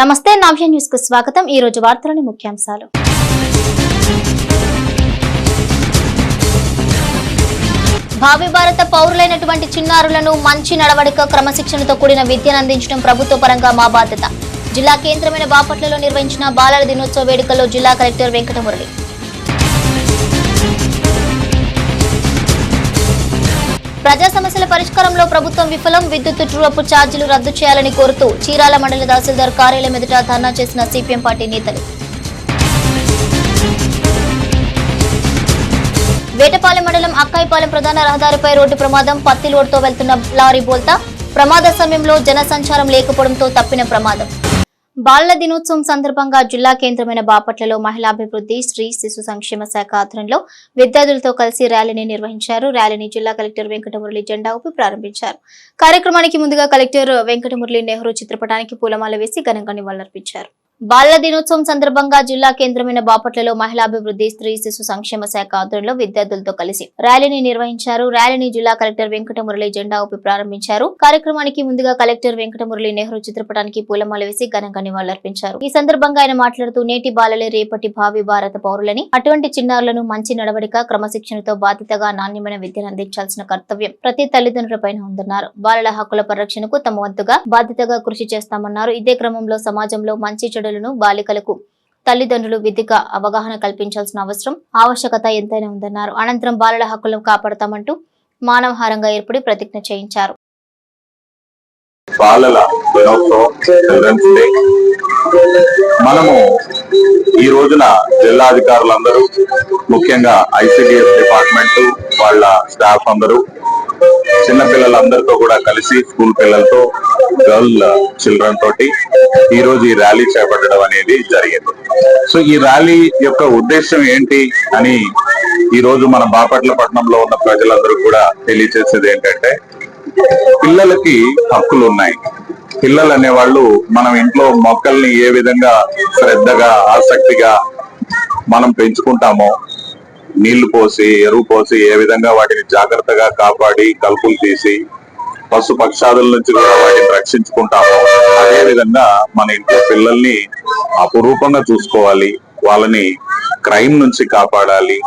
నమస్తే నవ్య న్యూస్కు స్వాగతం. ఈ రోజు వార్తలోని ముఖ్యాంశాలు. భావి భారత పౌరులైనటువంటి చిన్నారులను మంచి నడవడిక క్రమశిక్షణతో కూడిన విద్యను అందించడం ప్రభుత్వ పరంగా మా బాధ్యత. జిల్లా కేంద్రమైన బాపట్లలో నిర్వహించిన బాలల దినోత్సవ వేడుకల్లో జిల్లా కలెక్టర్ వెంకటమురళి. ప్రజా సమస్యల పరిష్కారంలో ప్రభుత్వం విఫలం విద్యుత్ ట్రూఅప్ ఛార్జీలు రద్దు చేయాలని కోరుతూ చీరాల మండల తహసీల్దార్ కార్యాలయం ఎదుట ధర్నా చేసిన సిపిఎం పార్టీ నేతలు. వేటపాలెం మండలం అక్కాయిపాలెం ప్రధాన రహదారిపై రోడ్డు ప్రమాదం పత్తి లోడ్తో వెళ్తున్న లారీ బోల్తా ప్రమాద సమయంలో జనసంచారం లేకపోవడంతో తప్పిన ప్రమాదం. బాలల దినోత్సవం సందర్భంగా జిల్లా కేంద్రమైన బాపట్లలో మహిళాభివృద్ధి స్త్రీ శిశు సంక్షేమ శాఖ ఆధ్వర్యంలో విద్యార్థులతో కలిసి ర్యాలీని నిర్వహించారు. ర్యాలీని జిల్లా కలెక్టర్ వెంకటమురళి జెండా ఊపి ప్రారంభించారు. కార్యక్రమానికి ముందుగా కలెక్టర్ వెంకటమురళి నెహ్రూ చిత్రపటానికి పూలమాల వేసి ఘనంగా నివాళులర్పించారు. బాలల దినోత్సవం సందర్భంగా జిల్లా కేంద్రమైన బాపట్లలో మహిళాభివృద్ధి స్త్రీ శిశు సంక్షేమ శాఖ ఆధ్వర్యంలో విద్యార్థులతో కలిసి ర్యాలీని నిర్వహించారు. ర్యాలీని జిల్లా కలెక్టర్ వెంకటమురళి జెండా ఊపి ప్రారంభించారు. కార్యక్రమానికి ముందుగా కలెక్టర్ వెంకటమురళి నెహ్రూ చిత్రపటానికి పూలమాల వేసి ఘనంగా నివాళులర్పించారు. ఈ సందర్భంగా ఆయన మాట్లాడుతూ నేటి బాలలే రేపటి భావి భారత పౌరులని. అటువంటి చిన్నారులను మంచి నడవడిక క్రమశిక్షణతో బాధ్యతగా నాణ్యమైన విద్యను అందించాల్సిన కర్తవ్యం ప్రతి తల్లిదండ్రులపైన ఉందన్నారు. బాలల హక్కుల పరిరక్షణకు తమ వంతుగా బాధ్యతగా కృషి చేస్తామన్నారు. ఇదే క్రమంలో సమాజంలో మంచి చెడు చెడులను బాలికలకు తల్లిదండ్రులు విధిగా అవగాహన కల్పించాల్సిన అవసరం ఆవశ్యకత ఎంతైనా ఉందన్నారు. అనంతరం బాలల హక్కులను కాపాడతామంటూ మానవహారంగా ఏర్పడి ప్రతిజ్ఞ చేయించారు. బాలల దినోత్సవం డే మనము ఈ రోజున జిల్లా అధికారులందరూ ముఖ్యంగా ఐసిడిఎస్ డిపార్ట్మెంట్ వాళ్ళ స్టాఫ్ అందరూ చిన్న పిల్లలందరితో కూడా కలిసి స్కూల్ పిల్లలతో గర్ల్ చిల్డ్రన్ తోటి ఈ రోజు ఈ ర్యాలీ చేపట్టడం అనేది జరిగింది. సో ఈ ర్యాలీ యొక్క ఉద్దేశం ఏంటి అని ఈ రోజు మన బాపట్ల పట్టణంలో ఉన్న ప్రజలందరూ కూడా తెలియజేసేది ఏంటంటే పిల్లలకి హక్కులు ఉన్నాయి. పిల్లలు అనేవాళ్ళు మనం ఇంట్లో మొక్కల్ని ఏ విధంగా శ్రద్ధగా ఆసక్తిగా మనం పెంచుకుంటామో నీళ్ళు పోసి ఎరువు పోసి ఏ విధంగా వాటిని జాగ్రత్తగా కాపాడి కలుపులు తీసి పశు పక్షాదుల నుంచి కూడా వాటిని రక్షించుకుంటాము అదే విధంగా మన ఇంట్లో పిల్లల్ని అపురూపంగా చూసుకోవాలి. వాళ్ళని క్రైమ్ నుంచి కాపాడాలి.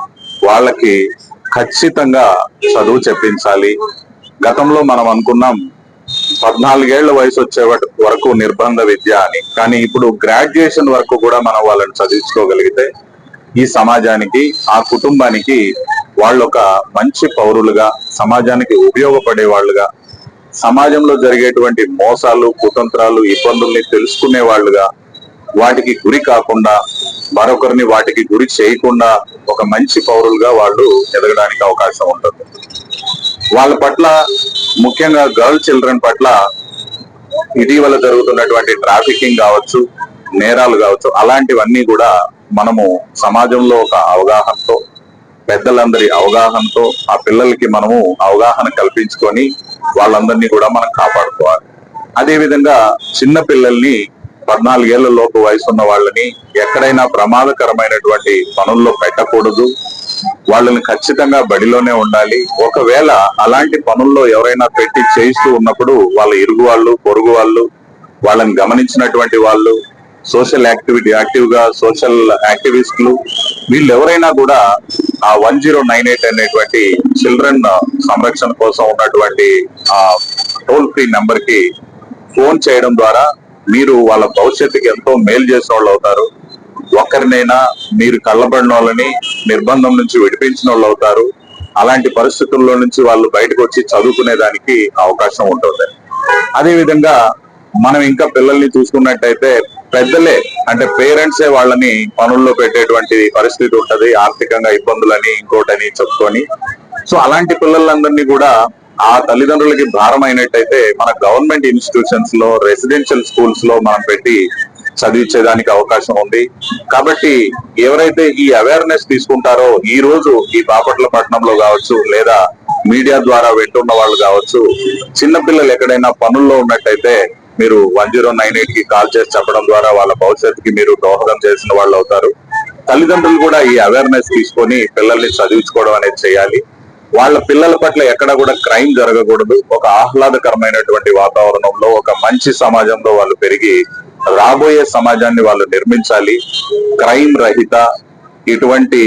వాళ్ళకి ఖచ్చితంగా చదువు చెప్పించాలి. గతంలో మనం అనుకున్నాం పద్నాలుగేళ్ళ వయసు వచ్చే వరకు నిర్బంధ విద్య అని. కానీ ఇప్పుడు గ్రాడ్యుయేషన్ వరకు కూడా మనం వాళ్ళని చదివించుకోగలిగితే ఈ సమాజానికి ఆ కుటుంబానికి వాళ్ళు ఒక మంచి పౌరులుగా సమాజానికి ఉపయోగపడే వాళ్ళుగా సమాజంలో జరిగేటువంటి మోసాలు కుతంత్రాలు ఇబ్బందుల్ని తెలుసుకునే వాళ్ళుగా వాటికి గురి కాకుండా మరొకరిని వాటికి గురి చేయకుండా ఒక మంచి పౌరులుగా వాళ్ళు ఎదగడానికి అవకాశం ఉంటుంది. వాళ్ళ పట్ల ముఖ్యంగా గర్ల్ చిల్డ్రన్ పట్ల ఇటీవల జరుగుతున్నటువంటి ట్రాఫికింగ్ కావచ్చు నేరాలు కావచ్చు అలాంటివన్నీ కూడా మనము సమాజంలో ఒక అవగాహనతో పెద్దలందరి అవగాహనతో ఆ పిల్లలకి మనము అవగాహన కల్పించుకొని వాళ్ళందరినీ కూడా మనం కాపాడుకోవాలి. అదేవిధంగా చిన్న పిల్లల్ని పద్నాలుగేళ్ళ లోపు వయసు ఉన్న వాళ్ళని ఎక్కడైనా ప్రమాదకరమైనటువంటి పనుల్లో పెట్టకూడదు. వాళ్ళని ఖచ్చితంగా బడిలోనే ఉండాలి. ఒకవేళ అలాంటి పనుల్లో ఎవరైనా పెట్టి చేయిస్తూ ఉన్నప్పుడు వాళ్ళ ఇరుగు వాళ్ళు పొరుగు వాళ్ళు వాళ్ళని గమనించినటువంటి వాళ్ళు సోషల్ యాక్టివిటీ యాక్టివ్గా సోషల్ యాక్టివిస్టులు వీళ్ళు ఎవరైనా కూడా ఆ వన్ జీరో నైన్ ఎయిట్ అనేటువంటి చిల్డ్రన్ సంరక్షణ కోసం ఉన్నటువంటి ఆ టోల్ ఫ్రీ నెంబర్కి ఫోన్ చేయడం ద్వారా మీరు వాళ్ళ భవిష్యత్తుకి ఎంతో మేలు చేసిన వాళ్ళు అవుతారు. ఒక్కరినైనా మీరు కళ్ళబడిన వాళ్ళని నిర్బంధం నుంచి విడిపించిన వాళ్ళు అవుతారు. అలాంటి పరిస్థితుల్లో నుంచి వాళ్ళు బయటకు వచ్చి చదువుకునే దానికి అవకాశం ఉంటుంది. అదేవిధంగా మనం ఇంకా పిల్లల్ని చూసుకున్నట్టయితే పెద్దలే అంటే పేరెంట్సే వాళ్ళని పనుల్లో పెట్టేటువంటి పరిస్థితి ఉంటది ఆర్థికంగా ఇబ్బందులని ఇంకోటని చెప్పుకొని. సో అలాంటి పిల్లలందరినీ కూడా ఆ తల్లిదండ్రులకి భారం అయినట్టయితే మన గవర్నమెంట్ ఇన్స్టిట్యూషన్స్లో రెసిడెన్షియల్ స్కూల్స్లో మనం పెట్టి చదివించేదానికి అవకాశం ఉంది. కాబట్టి ఎవరైతే ఈ అవేర్నెస్ తీసుకుంటారో ఈ రోజు ఈ బాపట్ల పట్టణంలో కావచ్చు లేదా మీడియా ద్వారా వింటున్న వాళ్ళు కావచ్చు చిన్నపిల్లలు ఎక్కడైనా పనుల్లో ఉన్నట్టయితే మీరు వన్ జీరో నైన్ ఎయిట్కి కాల్ చేసి చెప్పడం ద్వారా వాళ్ళ భవిష్యత్తుకి మీరు దోహదం చేసిన వాళ్ళు అవుతారు. తల్లిదండ్రులు కూడా ఈ అవేర్నెస్ తీసుకొని పిల్లల్ని చదివించుకోవడం అనేది చేయాలి. వాళ్ళ పిల్లల పట్ల ఎక్కడ కూడా క్రైమ్ జరగకూడదు. ఒక ఆహ్లాదకరమైనటువంటి వాతావరణంలో ఒక మంచి సమాజంలో వాళ్ళు పెరిగి రాబోయే సమాజాన్ని వాళ్ళు నిర్మించాలి. క్రైమ్ రహిత ఇటువంటి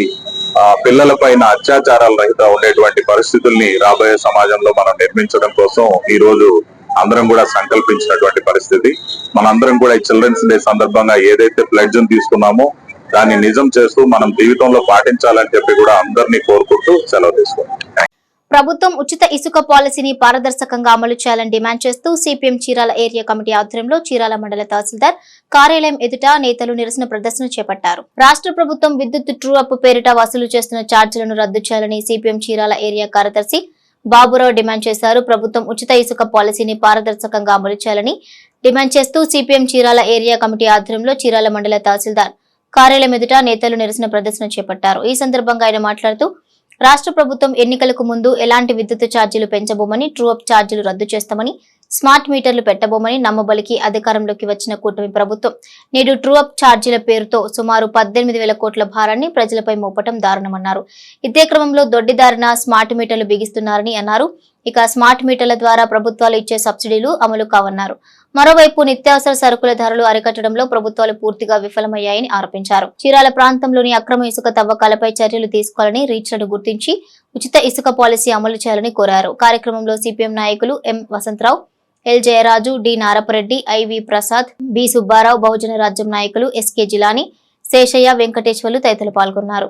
ఆ, పిల్లల పైన అత్యాచారాల రహిత ఉండేటువంటి పరిస్థితుల్ని రాబోయే సమాజంలో మనం నిర్మించడం కోసం ఈ రోజు అందరం కూడా సంకల్పించినటువంటి పరిస్థితి. మనందరం కూడా ఈ చిల్డ్రన్స్ డే సందర్భంగా ఏదైతే ప్లెడ్జ్ తీసుకున్నామో దాన్ని నిజం చేస్తూ మనం జీవితంలో పాటించాలని చెప్పి కూడా అందరినీ కోరుకుంటూ సెలవు తీసుకున్నాం ప్రభుత్వం ఉచిత ఇసుక పాలసీని పారదర్శకంగా అమలు చేయాలని డిమాండ్ చేస్తూ సిపిఎం చీరాల ఏరియా కమిటీ ఆధ్వర్యంలో చీరాల మండల తహసీల్దార్ కార్యాలయం ఎదుట నేతలు నిరసన ప్రదర్శన చేపట్టారు. రాష్ట్ర ప్రభుత్వం విద్యుత్ ట్రూ అప్ పేరిట వసూలు చేస్తున్న ఛార్జీలను రద్దు చేయాలని సిపిఎం చీరాల ఏరియా కార్యదర్శి బాబురావు డిమాండ్ చేశారు. ప్రభుత్వం ఉచిత ఇసుక పాలసీని పారదర్శకంగా అమలు చేయాలని డిమాండ్ చేస్తూ సిపిఎం చీరాల ఏరియా కమిటీ ఆధ్వర్యంలో చీరాల మండల తహసీల్దార్ కార్యాలయం ఎదుట నేతలు నిరసన ప్రదర్శన చేపట్టారు. ఈ సందర్భంగా ఆయన మాట్లాడుతూ రాష్ట్ర ప్రభుత్వం ఎన్నికలకు ముందు ఎలాంటి విద్యుత్ ఛార్జీలు పెంచబోమని ట్రూ అప్ ఛార్జీలు రద్దు చేస్తామని స్మార్ట్ మీటర్లు పెట్టబోమని నమ్మబలికి అధికారంలోకి వచ్చిన కూటమి ప్రభుత్వం. నేడు ట్రూ అప్ ఛార్జీల పేరుతో సుమారు పద్దెనిమిది వేల కోట్ల భారాన్ని ప్రజలపై మోపటం దారుణమన్నారు. ఇదే క్రమంలో దొడ్డిదారిన స్మార్ట్ మీటర్లు బిగిస్తున్నారని అన్నారు. ఇక స్మార్ట్ మీటర్ల ద్వారా ప్రభుత్వాలు ఇచ్చే సబ్సిడీలు అమలు కావన్నారు. మరోవైపు నిత్యావసర సరుకుల ధరలు అరికట్టడంలో ప్రభుత్వాలు పూర్తిగా విఫలమయ్యాయని ఆరోపించారు. చీరాల ప్రాంతంలోని అక్రమ ఇసుక తవ్వకాలపై చర్యలు తీసుకోవాలని రీచ్లను గుర్తించి ఉచిత ఇసుక పాలసీ అమలు చేయాలని కోరారు. కార్యక్రమంలో సిపిఎం నాయకులు M Vasantharao L Jayaraju D Narapareddy IV Prasad B Subbarao Bahujana Rajyam నాయకులు ఎస్కే జిలాని శేషయ్య వెంకటేశ్వర్లు తదితరులు పాల్గొన్నారు.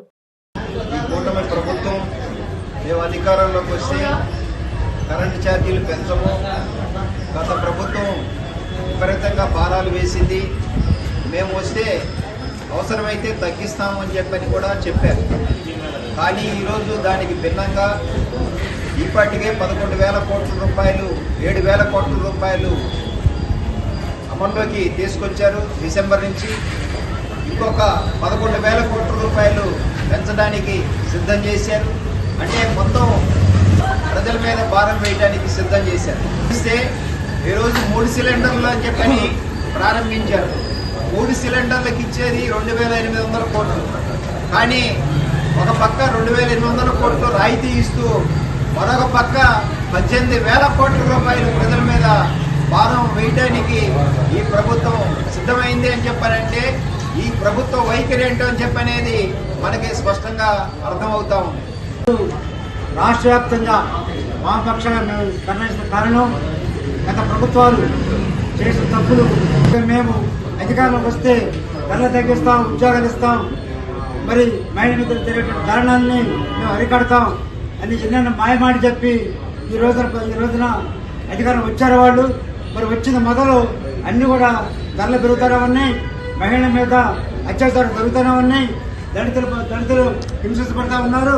మేము వస్తే కరెంటు ఛార్జీలు పెంచము. గత ప్రభుత్వం విపరీతంగా భారాలు వేసింది. మేము వస్తే అవసరమైతే తగ్గిస్తాము అని చెప్పని కూడా చెప్పారు. కానీ ఈరోజు దానికి భిన్నంగా ఇప్పటికే పదకొండు వేల కోట్ల రూపాయలు ఏడు వేల కోట్ల రూపాయలు అమల్లోకి తీసుకొచ్చారు డిసెంబర్ నుంచి. ఇంకొక పదకొండు వేల కోట్ల రూపాయలు పెంచడానికి సిద్ధం చేశారు. అంటే మొత్తం ప్రజల మీద భారం వేయడానికి సిద్ధం చేశారు. చూస్తే ఈరోజు మూడు సిలిండర్లు అని చెప్పని ప్రారంభించారు. మూడు సిలిండర్లకు ఇచ్చేది రెండు వేల ఎనిమిది వందల కోట్లు. కానీ ఒక పక్క రెండు వేల ఎనిమిది వందల కోట్లు రాయితీ ఇస్తూ మరొక పక్క పద్దెనిమిది వేల కోట్ల రూపాయలు ప్రజల మీద భారం వేయడానికి ఈ ప్రభుత్వం సిద్ధమైంది అని చెప్పారంటే ఈ ప్రభుత్వ వైఖరి ఏంటో అని చెప్పనేది మనకి స్పష్టంగా అర్థమవుతా ఉంది. రాష్ట్ర వ్యాప్తంగా వామపక్షంగా మేము కన్వెన్షన్ కారణం గత ప్రభుత్వాలు చేసిన తప్పులు. మేము అధికారంలోకి వస్తే ధరల తగ్గిస్తాం ఉద్యోగాలు ఇస్తాం. మరి మైండ్ మీద జరిగేటువంటి కారణాలని మేము అరికడతాం. అని చిన్న మాయమాట చెప్పి ఈ రోజున ఈ రోజున అధికారం వచ్చారు వాళ్ళు. మరి వచ్చిన మొదలు అన్ని కూడా ధరలు పెరుగుతూనే ఉన్నాయి. మహిళల మీద అత్యాచారం జరుగుతూనే ఉన్నాయి. దళితులు దళితులు హింసించబడతా ఉన్నారు.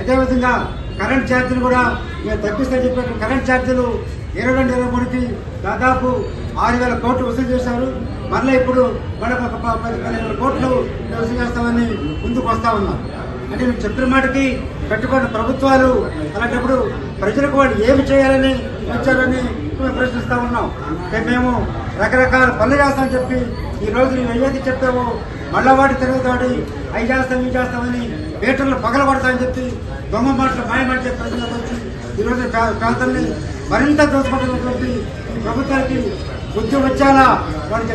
అదేవిధంగా కరెంట్ ఛార్జీలు కూడా ఇక తగ్గిస్తే చెప్పారు కరెంట్ ఛార్జీలు ఇరవై రెండు ఇరవై మూడుకి దాదాపు ఆరు వేల కోట్లు వసూలు చేశారు. మళ్ళీ ఇప్పుడు మరొక ఒక పది పదిహేను కోట్లు వసూలు చేస్తామని ముందుకు వస్తా ఉన్నాం. అంటే మేము చెప్పిన మాటకి కట్టుకున్న ప్రభుత్వాలు అలాంటప్పుడు ప్రజలకు వాళ్ళు ఏమి చేయాలని వచ్చారని మేము ప్రశ్నిస్తా ఉన్నాం. మేము రకరకాల పనులు చేస్తామని చెప్పి ఈ రోజు నువ్వు ఏదైతే చెప్తావో మళ్ళా వాటి తిరుగుతాడి అవి చేస్తాం ఇవి చేస్తామని పేటర్లు పగల కొడతామని చెప్పి దొంగ మాటలు మాయమాట చెప్పి ప్రజలకు వచ్చి ఈ రోజు ప్రాంతాన్ని మరింత దోచుకుంటున్నటువంటి ఈ ప్రభుత్వానికి బుద్ధి వచ్చాలా వాళ్ళు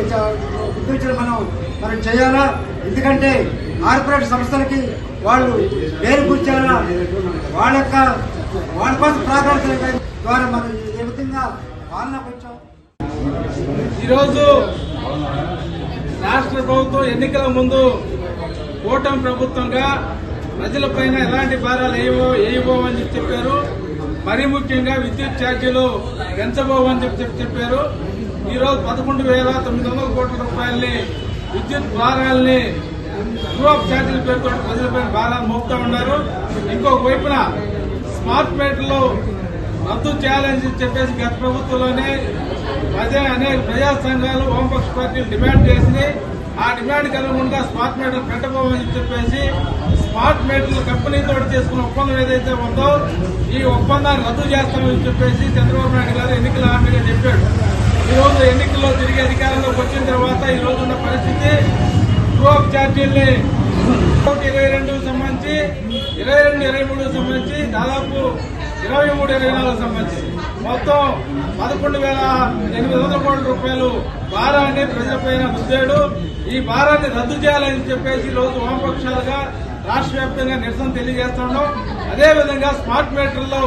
బుద్ధి మనం మనం చేయాలా? ఎందుకంటే కార్పొరేట్ సంస్థలకి వాళ్ళు పేరు కూర్చాలా వాళ్ళ యొక్క వాళ్ళ కోసం ప్రాధాన్యత ద్వారా మనం ఏ విధంగా పాలన వచ్చాం ఈరోజు రాష్ట్ర ప్రభుత్వం ఎన్నికల ముందు కూటమి ప్రభుత్వంగా ప్రజలపైన ఎలాంటి భారాలు ఏవో ఏవో అని చెప్పి చెప్పారు. మరీ ముఖ్యంగా విద్యుత్ ఛార్జీలు పెంచబోవని చెప్పి చెప్పి చెప్పారు. ఈరోజు పదకొండు వేల తొమ్మిది వందల కోట్ల రూపాయలని విద్యుత్ భారాల్ని ట్రూఅప్ ఛార్జీల పేరుతో ప్రజలపైన భారాలు మోపుతూ ఉన్నారు. ఇంకొక వైపున స్మార్ట్ మీటర్లు రద్దు చేయాలని చెప్పేసి గత ప్రభుత్వంలోనే ప్రజా అనేక ప్రజా సంఘాలు వామపక్ష పార్టీలు డిమాండ్ చేసింది. ఆ డిమాండ్ కలగకుండా స్మార్ట్ మీటర్లు పెట్టబోమని చెప్పేసి స్మార్ట్ మీటర్లు కంపెనీతో చేసుకున్న ఒప్పందం ఏదైతే ఉందో ఈ ఒప్పందాన్ని రద్దు చేస్తామని చెప్పేసి చంద్రబాబు నాయుడు గారు ఎన్నికల హామీగా చెప్పాడు. ఈ రోజు ఎన్నికల్లో తిరిగి అధికారంలోకి వచ్చిన తర్వాత ఈ రోజున్న పరిస్థితి ట్రూఅప్ ఛార్జీల్ని ఇరవై రెండు సంబంధించి ఇరవై రెండు ఇరవై మూడు సంబంధించి దాదాపు ఇరవై మూడు ఇరవై నాలుగు సంబంధించి. మొత్తం పదకొండు వేల ఎనిమిది వందల కోట్ల రూపాయలు భారాన్ని ప్రజలపైన రుద్దాడు. ఈ భారాన్ని రద్దు చేయాలని చెప్పేసి ఈ రోజు వామపక్షాలుగా రాష్ట్ర వ్యాప్తంగా నిరసన తెలియజేస్తున్నాం అదేవిధంగా స్మార్ట్ మీటర్లో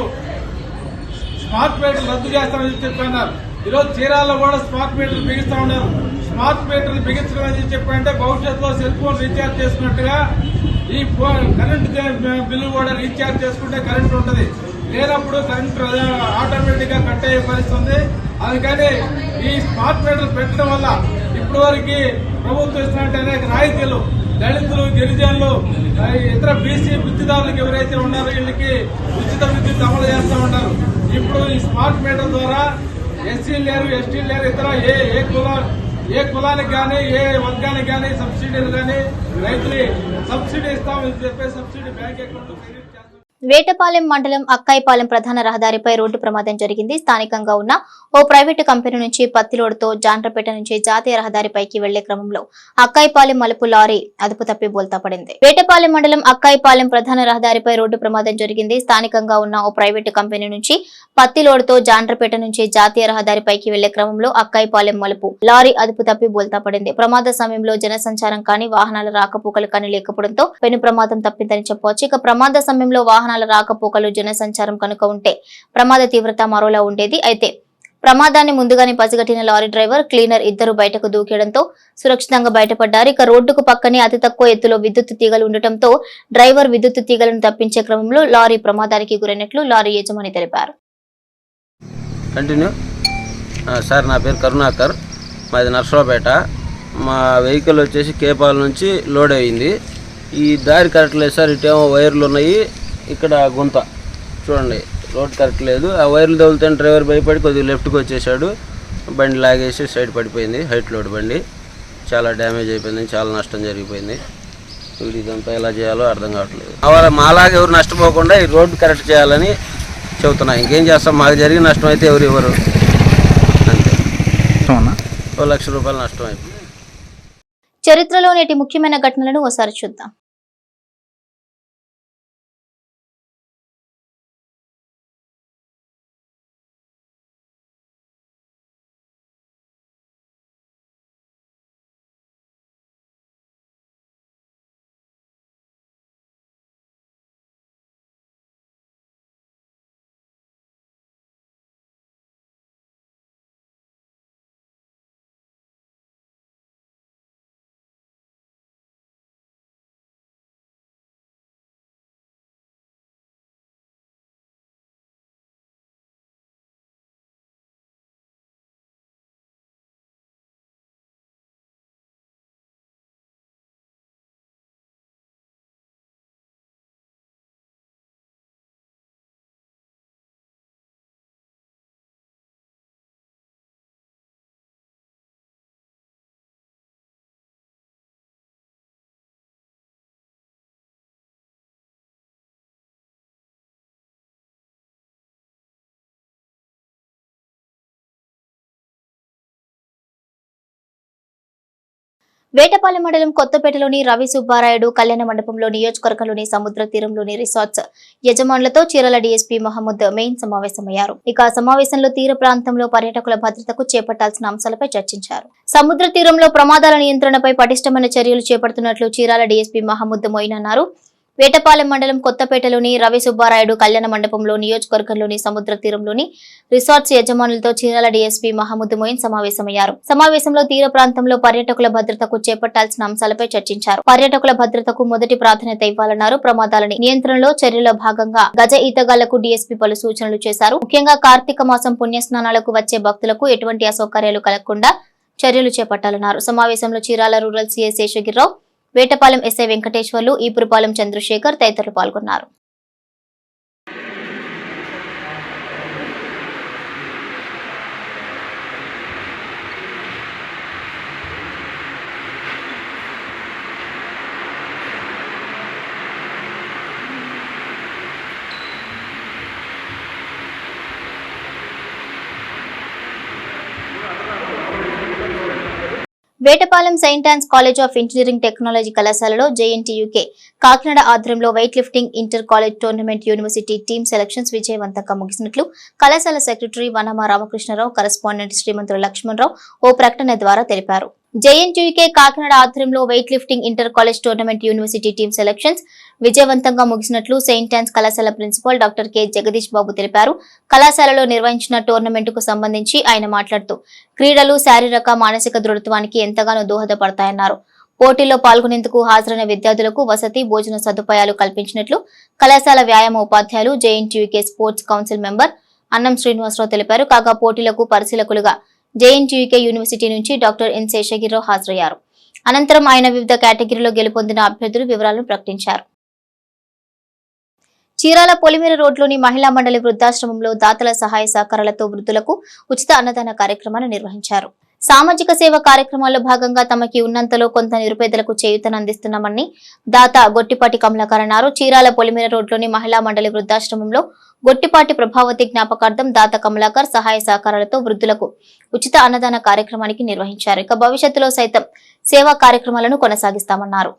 స్మార్ట్ మీటర్లు రద్దు చేస్తామని చెప్పన్నారు ఈరోజు చీరాల్లో కూడా స్మార్ట్ మీటర్లు బిగిస్తా ఉన్నారు. స్మార్ట్ మీటర్లు బిగించడం అని చెప్పంటే భవిష్యత్తులో సెల్ ఫోన్ రీఛార్జ్ చేసుకున్నట్టుగా ఈ ఫోన్ కరెంట్ బిల్లు కూడా రీఛార్జ్ చేసుకుంటే కరెంట్ ఉంటుంది. లేనప్పుడు కరెంట్ ఆటోమేటిక్గా కట్ అయ్యే పరిస్థితుంది అందుకని ఈ స్మార్ట్ మీటర్లు పెట్టడం వల్ల ఇప్పటి వరకు ప్రభుత్వం ఇస్తున్నట్టు అనేక రాయితీలు దళితులు గిరిజనులు ఇతర బీసీ వృత్తిదారులకు ఎవరైతే ఉన్నారో వీళ్ళకి ఉచిత విద్యుత్ అమలు చేస్తూ ఉన్నారు. ఇప్పుడు ఈ స్మార్ట్ మీటర్ ద్వారా ఎస్సీ లేరు ఎస్టీ లేరు ఇతర ఏ ఏ కుల ఏ కులానికి కానీ ఏ వర్గానికి కానీ సబ్సిడీలు కానీ రైతులు సబ్సిడీ ఇస్తామని చెప్పి subsidy bank account credit Vetapalem మండలం అక్కాయిపాలెం ప్రధాన రహదారిపై రోడ్డు ప్రమాదం జరిగింది. స్థానికంగా ఉన్న ఓ ప్రైవేటు కంపెనీ నుంచి పత్తి లోడుతో జాండ్రపేట నుంచి జాతీయ రహదారిపైకి వెళ్ళే క్రమంలో అక్కాయిపాలెం మలుపు లారీ అదుపు తప్పి బోల్తా పడింది. వేటపాలెం మండలం అక్కాయిపాలెం ప్రధాన రహదారిపై రోడ్డు ప్రమాదం జరిగింది. స్థానికంగా ఉన్న ఓ ప్రైవేటు కంపెనీ నుంచి పత్తి లోడుతో జాండ్రపేట నుంచి జాతీయ రహదారిపైకి వెళ్ళే క్రమంలో అక్కాయిపాలెం మలుపు లారీ అదుపు తప్పి బోల్తా పడింది. ప్రమాద సమయంలో జనసంచారం కానీ వాహనాల రాకపోకలు కానీ లేకపోవడంతో పెను ప్రమాదం తప్పిందని చెప్పవచ్చు. ఇక ప్రమాద సమయంలో వాహనాల రాకపోకలు జనసంచారం కనుక ఉంటే ప్రమాద తీవ్రత మరోలా ఉండేది. అయితే ప్రమాదాన్ని ముందుగానే పసిగట్టిన లారీ డ్రైవర్ క్లీనర్ ఇద్దరు బయటకు దూకేయడంతో సురక్షితంగా బయటపడ్డారు. ఇక రోడ్డుకు పక్కనే అతి తక్కువ ఎత్తులో విద్యుత్ తీగలు ఉండటంతో డ్రైవర్ విద్యుత్ తీగలను తప్పించే క్రమంలో లారీ ప్రమాదానికి గురైనట్లు లారీ యజమాని తెలిపారు. కంటిన్యూ. సార్ నా పేరు కరుణాకర్. మాది నర్సరావుపేట. మా వెహికల్ వచ్చేసి కేపాల నుంచి లోడ్ అయింది. ఈ దారి కరెక్ట్ లేదు సార్ ఇటేమో వైర్లు ఉన్నాయి. ఇక్కడ గుంత. చూడండి రోడ్ కరెక్ట్ లేదు. ఆ వైర్లు తగులుతాను డ్రైవర్ భయపడి కొద్దిగా లెఫ్ట్కి వచ్చేసాడు. బండి లాగేసి సైడ్ పడిపోయింది హైట్ లోడ్ బండి. చాలా డ్యామేజ్ అయిపోయింది చాలా నష్టం జరిగిపోయింది. ఇప్పుడు ఇదంతా ఎలా చేయాలో అర్థం కావట్లేదు. అలా మాలాగా ఎవరు నష్టపోకుండా ఈ రోడ్డు కరెక్ట్ చేయాలని చెబుతున్నా. ఇంకేం చేస్తాం? మాకు జరిగిన నష్టం అయితే ఎవరు ఇవ్వరు. అంతే. ఓ లక్ష రూపాయలు నష్టం అయిపోయింది. చరిత్రలో నేటి ముఖ్యమైన ఘటనలను ఒకసారి చూద్దాం. వేటపాలెం మండలం కొత్తపేటలోని రవి సుబ్బారాయుడు కళ్యాణ మండపంలో నియోజకవర్గంలోని సముద్ర తీరంలోని రిసార్ట్స్ యజమానులతో చీరల డీఎస్పీ మహమ్మద్ మెయిన్ సమావేశమయ్యారు. ఇక సమావేశంలో తీర ప్రాంతంలో పర్యాటకుల భద్రతకు చేపట్టాల్సిన అంశాలపై చర్చించారు. సముద్ర తీరంలో ప్రమాదాల నియంత్రణపై పటిష్టమైన చర్యలు చేపడుతున్నట్లు చీరాల డీఎస్పీ మహమ్మద్ మొయిన్ అన్నారు. వేటపాలెం మండలం కొత్తపేటలోని రవి సుబ్బారాయుడు కళ్యాణ మండపంలో నియోజకవర్గంలోని సముద్ర తీరంలోని రిసార్ట్స్ యజమానులతో చీరాల డీఎస్పీ మహమ్మద్ మొయిన్ సమావేశమయ్యారు. సమావేశంలో తీర ప్రాంతంలో పర్యాటకుల భద్రతకు చేపట్టాల్సిన అంశాలపై చర్చించారు. పర్యాటకుల భద్రతకు మొదటి ప్రాధాన్యత ఇవ్వాలన్నారు. ప్రమాదాలని నియంత్రణలో చర్యలో భాగంగా గజ ఈతగాళ్ళకు డీఎస్పీ పలు సూచనలు చేశారు. ముఖ్యంగా కార్తీక మాసం పుణ్యస్నానాలకు వచ్చే భక్తులకు ఎటువంటి అసౌకర్యాలు కలగకుండా చర్యలు చేపట్టాలన్నారు. సమావేశంలో Chirala rural CS Seshagirirao Vetapalem SI Venkateswarlu Epurupalem Chandrasekhar తదితరులు పాల్గొన్నారు. Vetapalem Saint Ann's college of engineering technology కళాశాలలో జేఎన్టీయూకే. కాకినాడ ఆధ్వర్యంలో weight lifting inter college tournament university team selections విజయవంతంగా ముగిసినట్లు కళాశాల సెక్రటరీ వనమ రామకృష్ణరావు కరెస్పాండెంట్ శ్రీమంతుల లక్ష్మణరావు ఓ ప్రకటన ద్వారా తెలిపారు. జేఎన్టీయూకే కాకినాడ ఆధ్వర్యంలో weight lifting inter college tournament university team selections విజయవంతంగా ముగిసినట్లు సెయింట్ ఆన్స్ కళాశాల principal doctor K Jagadish Babu తెలిపారు. కళాశాలలో నిర్వహించిన టోర్నమెంటుకు సంబంధించి ఆయన మాట్లాడుతూ క్రీడలు శారీరక మానసిక దృఢత్వానికి ఎంతగానో దోహదపడతాయన్నారు. పోటీల్లో పాల్గొనేందుకు హాజరైన విద్యార్థులకు వసతి భోజన సదుపాయాలు కల్పించినట్లు కళాశాల వ్యాయామ ఉపాధ్యాయులు జేఎన్టీయూకే స్పోర్ట్స్ కౌన్సిల్ మెంబర్ అన్నం శ్రీనివాసరావు తెలిపారు. కాగా పోటీలకు పరిశీలకులుగా జేఎన్టీయూకే యూనివర్సిటీ నుంచి డాక్టర్ ఎన్ శేషగిరిరావు హాజరయ్యారు. అనంతరం ఆయన వివిధ కేటగిరీలో గెలుపొందిన అభ్యర్థులు వివరాలను ప్రకటించారు. చీరాల పొలిమేర రోడ్లోని మహిళా మండలి వృద్ధాశ్రమంలో దాతల సహాయ సహకారాలతో వృద్ధులకు ఉచిత అన్నదాన కార్యక్రమాన్ని నిర్వహించారు. సామాజిక సేవ కార్యక్రమాల్లో భాగంగా తమకి ఉన్నంతలో కొంత నిరుపేదలకు చేయూతను అందిస్తున్నామని దాత గొట్టిపాటి కమలాకర్ అన్నారు. చీరాల పొలిమేర రోడ్లోని మహిళా మండలి వృద్ధాశ్రమంలో గొట్టిపాటి ప్రభావతి జ్ఞాపకార్థం దాత కమలాకర్ సహాయ సహకారాలతో వృద్ధులకు ఉచిత అన్నదాన కార్యక్రమానికి నిర్వహించారు. ఇక భవిష్యత్తులో సైతం సేవా కార్యక్రమాలను కొనసాగిస్తామన్నారు.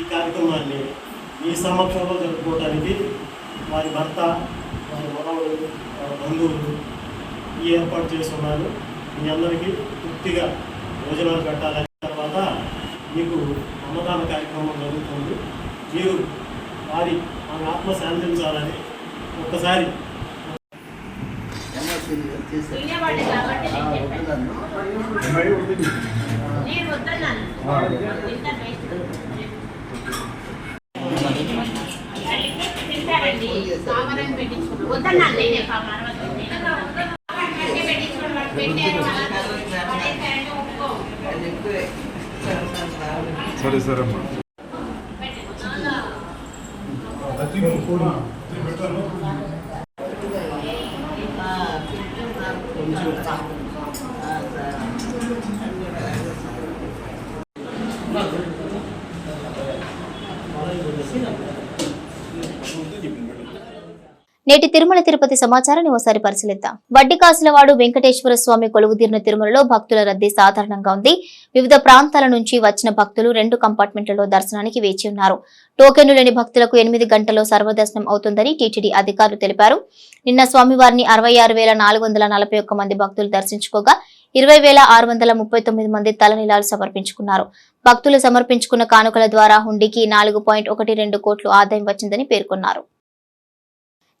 ఈ కార్యక్రమాన్ని మీ సమక్షంలో జరుపుకోవడానికి వారి భర్త వారి మనవడు బంధువులు ఏర్పాటు చేస్తున్నారు మీ అందరికీ పూర్తిగా భోజనాలు పెట్టాలని తర్వాత మీకు అన్నదాన కార్యక్రమం జరుగుతుంది. మీరు వారి మన ఆత్మ శాంతించాలని ఒక్కసారి చేశారమ్మా. నేటి తిరుమల తిరుపతి సమాచారాన్ని ఓసారి పరిశీలిద్దాం. వడ్డీ కాసులవాడు వెంకటేశ్వర స్వామి కొలువుదీరిన తిరుమలలో భక్తుల రద్దీ సాధారణంగా ఉంది. వివిధ ప్రాంతాల నుంచి వచ్చిన భక్తులు రెండు కంపార్ట్మెంట్లలో దర్శనానికి వేచి ఉన్నారు. టోకెన్లు లేని భక్తులకు ఎనిమిది గంటల్లో సర్వదర్శనం అవుతుందని టీటీడీ అధికారులు తెలిపారు. నిన్న స్వామివారిని అరవై ఆరు వేల నాలుగు వందల నలభై ఒక్క మంది భక్తులు దర్శించుకోగా ఇరవై వేల ఆరు వందల ముప్పై తొమ్మిది మంది తలనీలాలు సమర్పించుకున్నారు. భక్తులు సమర్పించుకున్న కానుకల ద్వారా హుండీకి నాలుగు పాయింట్ ఒకటి రెండు కోట్లు ఆదాయం వచ్చిందని పేర్కొన్నారు.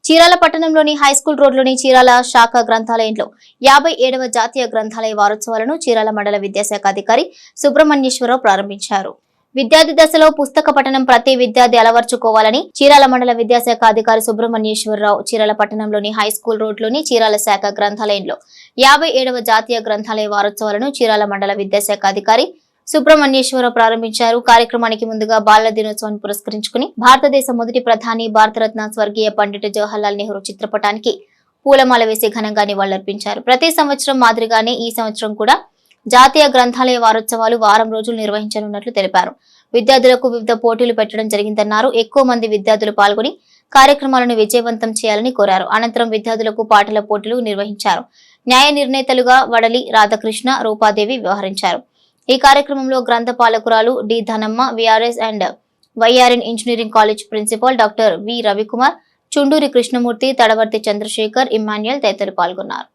చీరాల పట్టణంలోని హైస్కూల్ రోడ్లోని చీరాల శాఖ గ్రంథాలయంలో యాభై ఏడవ జాతీయ గ్రంథాలయ వారోత్సవాలను చీరాల మండల విద్యాశాఖ అధికారి సుబ్రహ్మణ్యేశ్వరరావు ప్రారంభించారు. విద్యార్థి దశలో పుస్తక పఠనం ప్రతి విద్యార్థి అలవర్చుకోవాలని చీరాల మండల విద్యాశాఖ అధికారి సుబ్రహ్మణ్యేశ్వరరావు చీరాల పట్టణంలోని హైస్కూల్ రోడ్లోని చీరాల శాఖ గ్రంథాలయంలో యాభై ఏడవ జాతీయ గ్రంథాలయ వారోత్సవాలను చీరాల మండల విద్యాశాఖ అధికారి సుబ్రహ్మణ్యేశ్వర ప్రారంభించారు. కార్యక్రమానికి ముందుగా బాలల దినోత్సవాన్ని పురస్కరించుకుని భారతదేశ మొదటి ప్రధాని భారతరత్న స్వర్గీయ పండిట్ జవహర్లాల్ నెహ్రూ చిత్రపటానికి పూలమాల వేసి ఘనంగా నివాళులర్పించారు. ప్రతి సంవత్సరం మాదిరిగానే ఈ సంవత్సరం కూడా జాతీయ గ్రంథాలయ వారోత్సవాలు వారం రోజులు నిర్వహించనున్నట్లు తెలిపారు. విద్యార్థులకు వివిధ పోటీలు పెట్టడం జరిగిందన్నారు. ఎక్కువ మంది విద్యార్థులు పాల్గొని కార్యక్రమాలను విజయవంతం చేయాలని కోరారు. అనంతరం విద్యార్థులకు పాటల పోటీలు నిర్వహించారు. న్యాయ నిర్ణేతలుగా వడలి రాధాకృష్ణ రూపాదేవి వ్యవహరించారు. ఈ కార్యక్రమంలో గ్రంథ పాలకురాలు D Dhanamma VRS and YRN engineering college principal doctor V Ravikumar Chunduri Krishnamurthy Tadavarthi Chandrasekhar Emmanuel తదితరులు పాల్గొన్నారు.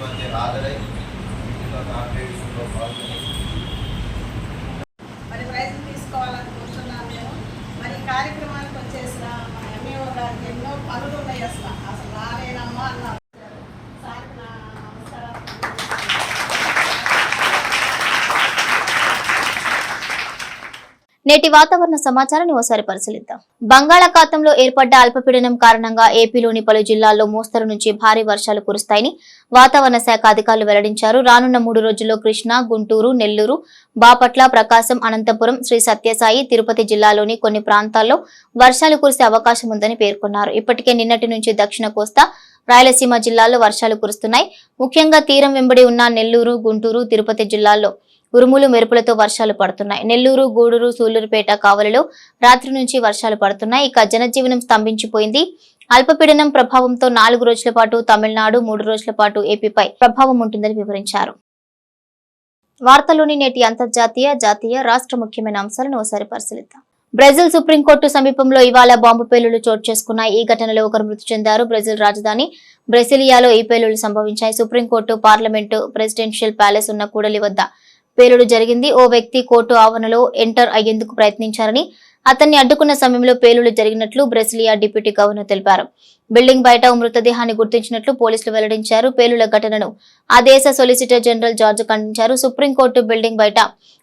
నుంచి హాజరై వీటిలో కాంపిటీషన్లో పాల్గొని నేటి వాతావరణ సమాచారాన్ని ఓసారి పరిశీలిద్దాం. బంగాళాఖాతంలో ఏర్పడ్డ అల్పపీడనం కారణంగా ఏపీలోని పలు జిల్లాల్లో మోస్తరు నుంచి భారీ వర్షాలు కురుస్తాయని వాతావరణ శాఖ అధికారులు వెల్లడించారు. రానున్న మూడు రోజుల్లో కృష్ణా గుంటూరు నెల్లూరు బాపట్ల ప్రకాశం అనంతపురం శ్రీ సత్యసాయి తిరుపతి జిల్లాలోని కొన్ని ప్రాంతాల్లో వర్షాలు కురిసే అవకాశం ఉందని పేర్కొన్నారు. ఇప్పటికే నిన్నటి నుంచి దక్షిణ కోస్తా రాయలసీమ జిల్లాల్లో వర్షాలు కురుస్తున్నాయి. ముఖ్యంగా తీరం వెంబడి ఉన్న నెల్లూరు గుంటూరు తిరుపతి జిల్లాల్లో ఉరుములు మెరుపులతో వర్షాలు పడుతున్నాయి. నెల్లూరు గూడూరు సూళ్ళూరుపేట కావలిలో రాత్రి నుంచి వర్షాలు పడుతున్నాయి. ఇక జనజీవనం స్తంభించిపోయింది. అల్పపీడనం ప్రభావంతో నాలుగు రోజుల పాటు తమిళనాడు మూడు రోజుల పాటు ఏపీపై ప్రభావం ఉంటుందని వివరించారు. వార్తల్లోని నేటి అంతర్జాతీయ జాతీయ రాష్ట్ర ముఖ్యమైన అంశాలను ఒకసారి పరిశీలిద్దాం. బ్రెజిల్ సుప్రీంకోర్టు సమీపంలో ఇవాళ బాంబు పేలుళ్ళు చోటు చేసుకున్నాయి ఈ ఘటనలో ఒకరు మృతి చెందారు. బ్రెజిల్ రాజధాని బ్రెసిలియాలో ఈ పేలుళ్ళు సంభవించాయి. Supreme court parliament presidential palace ఉన్న కూడలి వద్ద పేలుడు జరిగింది. ఓ వ్యక్తి కోర్టు ఆవరణలో ఎంటర్ అయ్యేందుకు ప్రయత్నించారని అతన్ని అడ్డుకున్న సమయంలో పేలుడు జరిగినట్లు బ్రెసిలియా డిప్యూటీ గవర్నర్ తెలిపారు. బిల్డింగ్ బయట ఓ మృతదేహాన్ని గుర్తించినట్లు పోలీసులు వెల్లడించారు. పేలుల ఘటనను ఆ దేశ సొలిసిటర్ జనరల్ జార్జ్ ఖండించారు. సుప్రీంకోర్టు బిల్డింగ్ బయట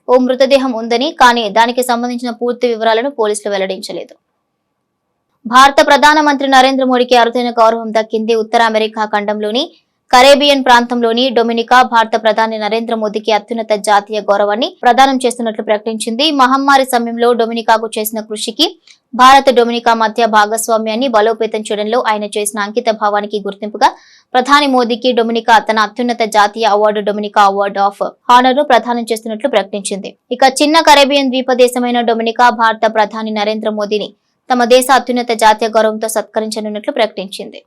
ఓ మృతదేహం ఉందని కానీ దానికి సంబంధించిన పూర్తి వివరాలను పోలీసులు వెల్లడించలేదు. భారత ప్రధానమంత్రి నరేంద్ర మోడీకి అరుదైన గౌరవం దక్కింది. ఉత్తర అమెరికా ఖండంలోని కరేబియన్ ప్రాంతంలోని డొమినికా భారత ప్రధాని నరేంద్ర మోదీకి అత్యున్నత జాతీయ గౌరవాన్ని ప్రదానం చేస్తున్నట్లు ప్రకటించింది. మహమ్మారి సమయంలో డొమినికాకు చేసిన కృషికి భారత డొమినికా మధ్య భాగస్వామ్యాన్ని బలోపేతం చేయడంలో ఆయన చేసిన అంకిత భావానికి గుర్తింపుగా ప్రధాని మోదీకి డొమినికా తన అత్యున్నత జాతీయ అవార్డు డొమినికా అవార్డు ఆఫ్ హానర్ను ప్రదానం చేస్తున్నట్లు ప్రకటించింది. ఇక చిన్న కరేబియన్ ద్వీపదేశమైన డొమినికా భారత ప్రధాని నరేంద్ర మోదీని తమ దేశ అత్యున్నత జాతీయ గౌరవంతో సత్కరించనున్నట్లు ప్రకటించింది.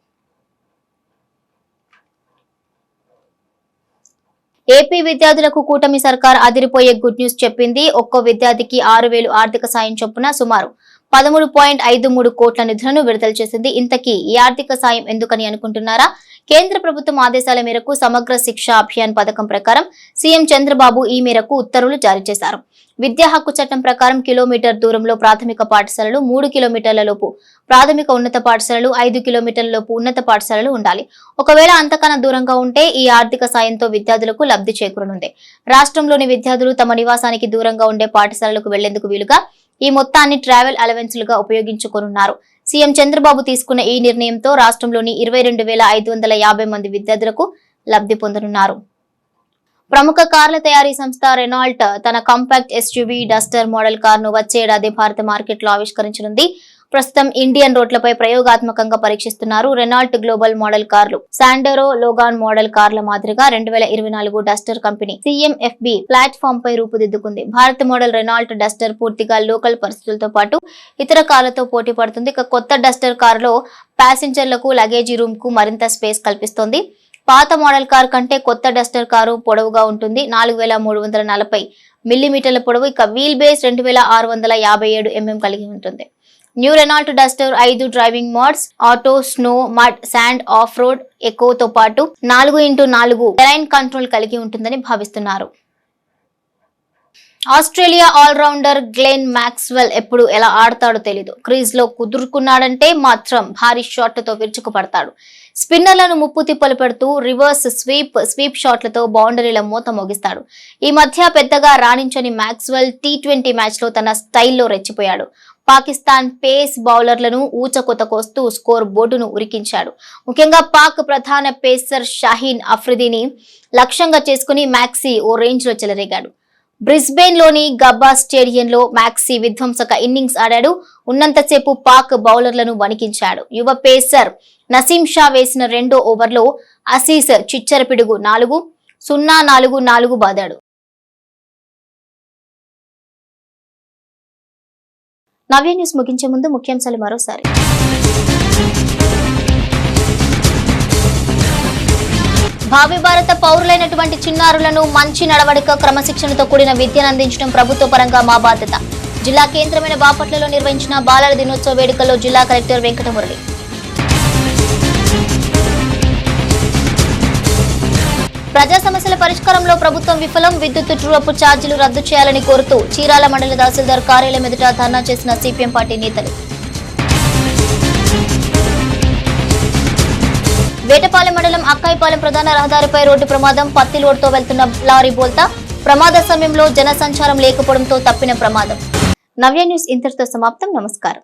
ఏపీ విద్యార్థులకు కూటమి సర్కార్ అదిరిపోయే గుడ్ న్యూస్ చెప్పింది. ఒక్కో విద్యార్థికి ఆరు వేలు ఆర్థిక సాయం చొప్పున సుమారు పదమూడు పాయింట్ ఐదు మూడు కోట్ల నిధులను విడుదల చేసింది ఇంతకీ ఈ ఆర్థిక సాయం ఎందుకని అనుకుంటున్నారా? కేంద్ర ప్రభుత్వం ఆదేశాల మేరకు సమగ్ర శిక్ష అభియాన్ పథకం ప్రకారం సీఎం చంద్రబాబు ఈ మేరకు ఉత్తర్వులు జారీ చేశారు. విద్యా హక్కు చట్టం ప్రకారం కిలోమీటర్ దూరంలో ప్రాథమిక పాఠశాలలు మూడు కిలోమీటర్ల లోపు ప్రాథమిక ఉన్నత పాఠశాలలు ఐదు కిలోమీటర్ల లోపు ఉన్నత పాఠశాలలు ఉండాలి. ఒకవేళ అంతకన్నా దూరంగా ఉంటే ఈ ఆర్థిక సాయంతో విద్యార్థులకు లబ్ధి చేకూరనుంది. రాష్ట్రంలోని విద్యార్థులు తమ నివాసానికి దూరంగా ఉండే పాఠశాలలకు వెళ్ళేందుకు వీలుగా ఈ మొత్తాన్ని ట్రావెల్ అలవెన్స్లుగా ఉపయోగించుకోనున్నారు. సీఎం చంద్రబాబు తీసుకున్న ఈ నిర్ణయంతో రాష్ట్రంలోని ఇరవై రెండు వేల ఐదు వందల యాభై మంది విద్యార్థులకు లబ్ధి పొందనున్నారు. ప్రముఖ కార్ల తయారీ సంస్థ రెనాల్ట్ తన కాంపాక్ట్ ఎస్యూవీ డస్టర్ మోడల్ కార్ను వచ్చే ఏడాది భారత మార్కెట్లో ఆవిష్కరించనుంది. ప్రస్తుతం ఇండియన్ రోడ్లపై ప్రయోగాత్మకంగా పరీక్షిస్తున్నారు రెనాల్ట్ గ్లోబల్ మోడల్ కార్లు. శాండరో లోగాన్ మోడల్ కార్ల మాదిరిగా రెండు వేల ఇరవై నాలుగు డస్టర్ కంపెనీ సిఎంఎఫ్బి ప్లాట్ఫామ్ పై రూపుదిద్దుకుంది. భారత్ మోడల్ రెనాల్ట్ డస్టర్ పూర్తిగా లోకల్ పరిస్థితులతో పాటు ఇతర కార్లతో పోటీ పడుతుంది. ఇక కొత్త డస్టర్ కారులో ప్యాసింజర్లకు లగేజీ రూమ్కు మరింత స్పేస్ కల్పిస్తోంది. పాత మోడల్ కార్ కంటే కొత్త డస్టర్ కారు పొడవుగా ఉంటుంది. నాలుగు వేల మూడు వందల నలభై మిల్లీమీటర్ల పొడవు. ఇక వీల్ బేస్ రెండు వేల ఆరు వందల యాభై ఏడు ఎంఎం కలిగి ఉంటుంది. న్యూ రెనాల్ట్ డస్టర్ ఐదు driving modes auto snow mud sand off road ఎకోతో పాటు నాలుగు ఇంటూ నాలుగు టెరైన్ కంట్రోల్ కలిగి ఉంటుందని భావిస్తున్నారు. ఆస్ట్రేలియా ఆల్రౌండర్ గ్లెన్ మ్యాక్స్వెల్ ఎప్పుడు ఎలా ఆడతాడో తెలీదు. క్రీజ్లో కుదురుకున్నాడంటే మాత్రం భారీ షాట్లతో విరుచుకుపడతాడు. స్పిన్నర్లను ముప్పు తిప్పలు పెడుతూ రివర్స్ స్వీప్ స్వీప్ షాట్లతో బౌండరీల మూత మోగిస్తాడు. ఈ మధ్య పెద్దగా రాణించని మ్యాక్స్వెల్ టీ ట్వంటీ మ్యాచ్లో తన స్టైల్లో రెచ్చిపోయాడు. పాకిస్తాన్ పేస్ బౌలర్లను ఊచకొత కోస్తూ స్కోర్ బోర్డును ఉరికించాడు. ముఖ్యంగా పాక్ ప్రధాన పేసర్ షాహీన్ అఫ్రిదీని లక్ష్యంగా చేసుకుని మ్యాక్సీ ఓ రేంజ్లో చెలరేగాడు. బ్రిస్బెయిన్లోని గబ్బా స్టేడియంలో మ్యాక్సీ విధ్వంసక ఇన్నింగ్స్ ఆడాడు. ఉన్నంతసేపు పాక్ బౌలర్లను వణికించాడు. యువ పేసర్ నసీం షా వేసిన రెండో ఓవర్లో అసీస్ చిచ్చర పిడుగు నాలుగు సున్నా నాలుగు నాలుగు బాదాడు. నవ్య న్యూస్ ముగించే ముందు ముఖ్యాంశాలు మరోసారి. భావి భారత పౌరులైనటువంటి చిన్నారులను మంచి నడవడిక క్రమశిక్షణతో కూడిన విద్యను అందించడం ప్రభుత్వ పరంగా మా బాధ్యత. జిల్లా కేంద్రమైన బాపట్లలో నిర్వహించిన బాలల దినోత్సవ వేడుకల్లో జిల్లా కలెక్టర్ వెంకటమురళి. ప్రజా సమస్యల పరిష్కారంలో ప్రభుత్వం విఫలం విద్యుత్ ట్రూఅప్ ఛార్జీలు రద్దు చేయాలని కోరుతూ చీరాల మండల తహసీల్దార్ కార్యాలయం ఎదుట ధర్నా చేసిన సిపిఎం పార్టీ నేతలు. వేటపాలెం మండలం అక్కాయిపాలెం ప్రధాన రహదారిపై రోడ్డు ప్రమాదం పత్తి లోడ్తో వెళ్తున్న లారీ బోల్తా ప్రమాద సమయంలో జనసంచారం లేకపోవడంతో తప్పిన ప్రమాదం. నవ్య న్యూస్ ఇంతటితో సమాప్తం. నమస్కారం.